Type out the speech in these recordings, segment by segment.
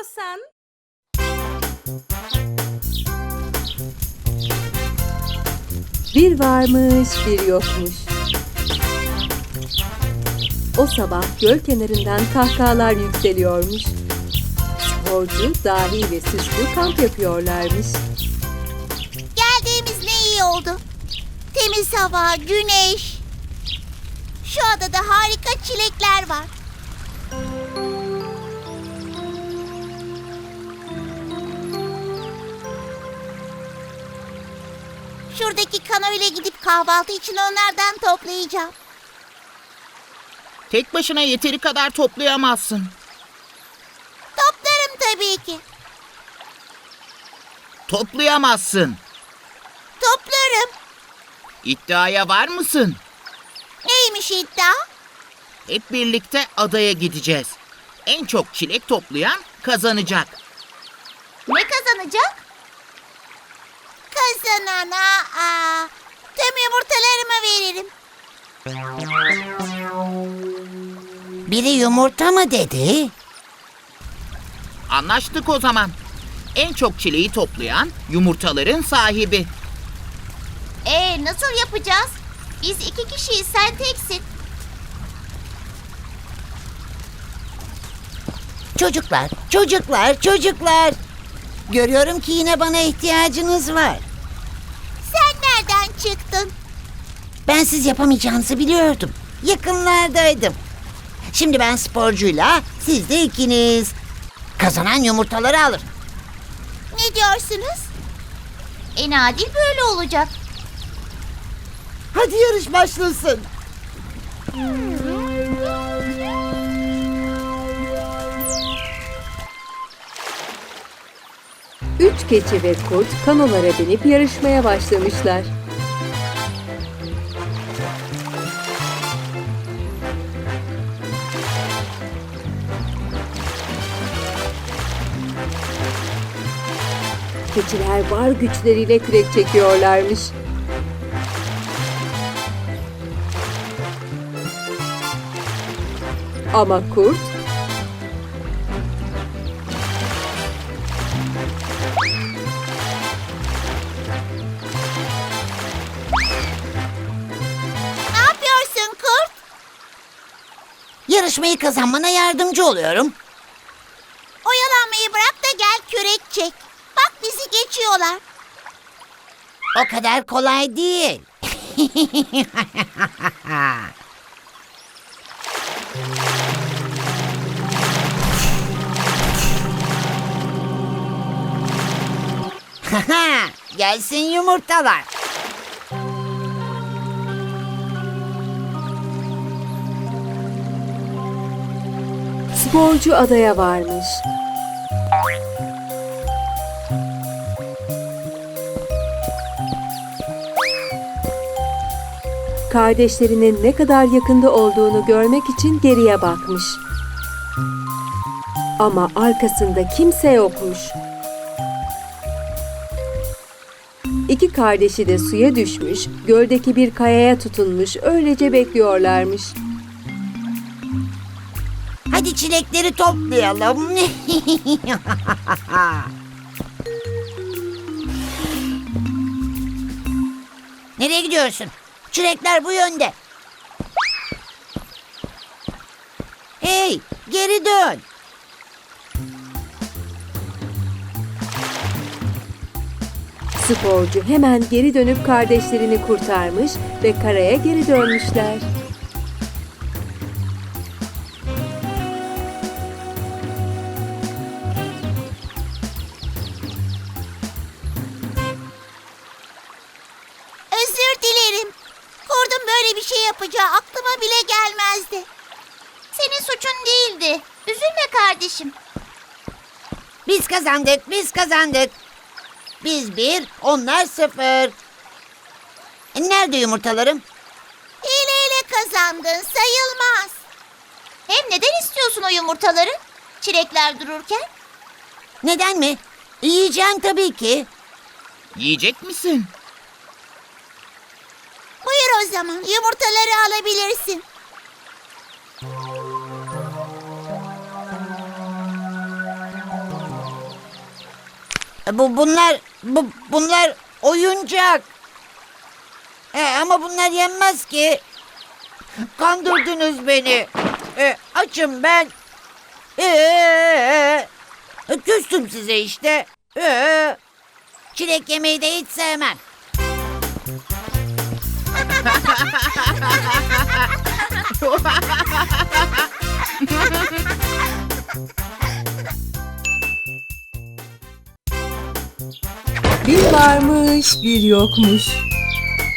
istiyorsan. Bir varmış, bir yokmuş. O sabah göl kenarından kahkahalar yükseliyormuş. Sporcu, dahi ve süslü kamp yapıyorlarmış. Geldiğimiz ne iyi oldu. Temiz hava, güneş. Şu adada harika çilekler var. Şuradaki kanoyla gidip kahvaltı için onlardan toplayacağım. Tek başına yeteri kadar toplayamazsın. Toplarım tabii ki. Toplayamazsın. Toplarım. İddiaya var mısın? Neymiş iddia? Hep birlikte adaya gideceğiz. En çok çilek toplayan kazanacak. Ne kazanacak? Kazanana aa, tüm yumurtalarımı veririm. Biri yumurta mı dedi? Anlaştık o zaman. En çok çileği toplayan yumurtaların sahibi. Ee nasıl yapacağız? Biz iki kişiyiz sen teksin. Çocuklar, çocuklar, çocuklar. Görüyorum ki yine bana ihtiyacınız var. Çıktın? Ben siz yapamayacağınızı biliyordum. Yakınlardaydım. Şimdi ben sporcuyla, siz de ikiniz. Kazanan yumurtaları alır. Ne diyorsunuz? En adil böyle olacak. Hadi yarış başlasın. Üç keçi ve kurt kanolara binip yarışmaya başlamışlar. Keçiler var güçleriyle kürek çekiyorlarmış. Ama kurt Ne yapıyorsun kurt? Yarışmayı kazanmana yardımcı oluyorum. O kadar kolay değil. Gelsin yumurtalar. Sporcu adaya varmış. Kardeşlerinin ne kadar yakında olduğunu görmek için geriye bakmış. Ama arkasında kimse yokmuş. İki kardeşi de suya düşmüş, göldeki bir kayaya tutunmuş, öylece bekliyorlarmış. Hadi çilekleri toplayalım. Nereye gidiyorsun? Çilekler bu yönde. Hey, geri dön. Sporcu hemen geri dönüp kardeşlerini kurtarmış ve karaya geri dönmüşler. Yapacağı aklıma bile gelmezdi. Senin suçun değildi. Üzülme kardeşim. Biz kazandık, biz kazandık. Biz bir, onlar sıfır. E, Nerede yumurtalarım? Hileyle kazandın sayılmaz. Hem neden istiyorsun o yumurtaları? Çilekler dururken? Neden mi? Yiyeceğim tabii ki. Yiyecek misin? Buyur o zaman yumurtaları alabilirsin. Bu bunlar bu bunlar oyuncak. E, ama bunlar yenmez ki. Kandırdınız beni. E, açım ben. E, e, küstüm size işte. E, çilek yemeği de hiç sevmem. Bir varmış, bir yokmuş.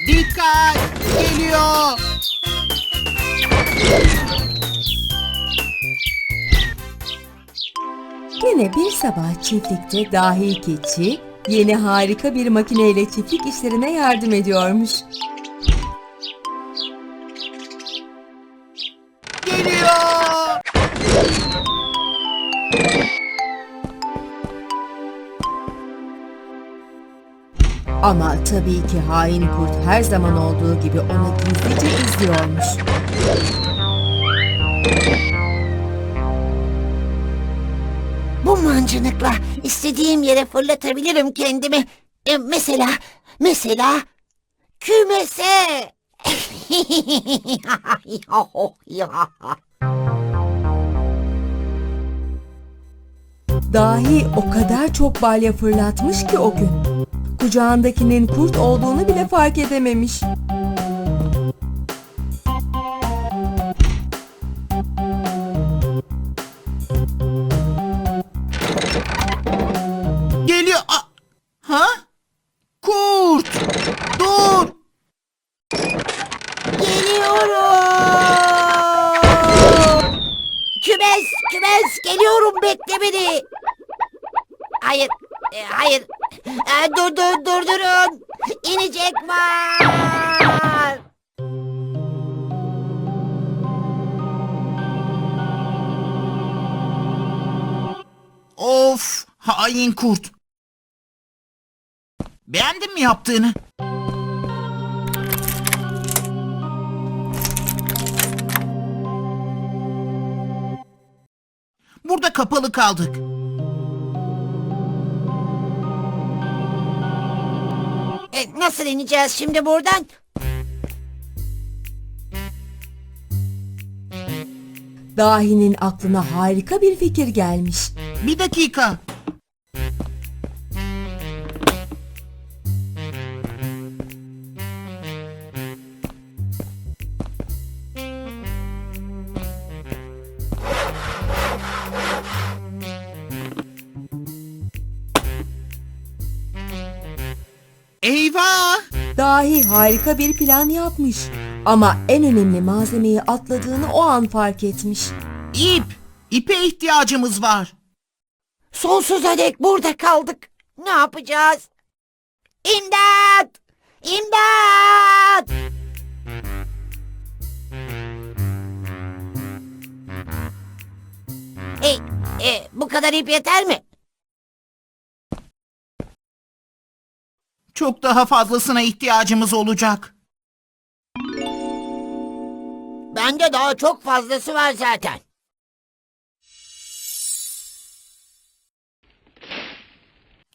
Dikkat! Geliyor! Yine bir sabah çiftlikte dahi keçi yeni harika bir makineyle çiftlik işlerine yardım ediyormuş. Ama tabii ki hain kurt her zaman olduğu gibi onu gizlice izliyormuş. Bu mancınıkla istediğim yere fırlatabilirim kendimi. E, mesela, mesela kümese. Dahi o kadar çok balya fırlatmış ki o gün. Kucağındakinin kurt olduğunu bile fark edememiş. Geliyor! Aa! Ha? Kurt! Dur! Geliyorum. Kümes, kümes geliyorum bekle beni. Hayır, e, hayır. E, dur, dur, durdurun. İnecek var. Of! Hain kurt! Beğendin mi yaptığını? Burada kapalı kaldık. E, nasıl ineceğiz şimdi buradan? Dahinin aklına harika bir fikir gelmiş. Bir dakika. Eyvah! Dahi harika bir plan yapmış. Ama en önemli malzemeyi atladığını o an fark etmiş. İp! İpe ihtiyacımız var. Sonsuza dek burada kaldık. Ne yapacağız? İmdat! İmdat! E, e, bu kadar ip yeter mi? Çok daha fazlasına ihtiyacımız olacak. Bende daha çok fazlası var zaten.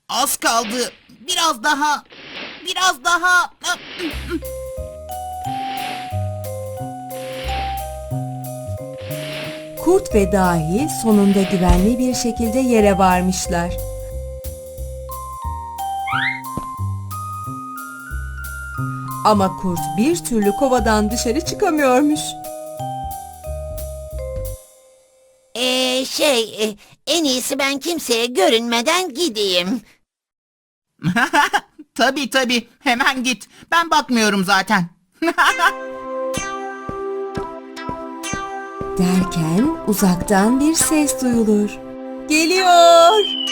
Az kaldı. Biraz daha. Biraz daha. Kurt ve dahi sonunda güvenli bir şekilde yere varmışlar. Ama kurt bir türlü kovadan dışarı çıkamıyormuş. Ee, şey, e, en iyisi ben kimseye görünmeden gideyim. tabii tabii. Hemen git. Ben bakmıyorum zaten. Derken uzaktan bir ses duyulur. Geliyor!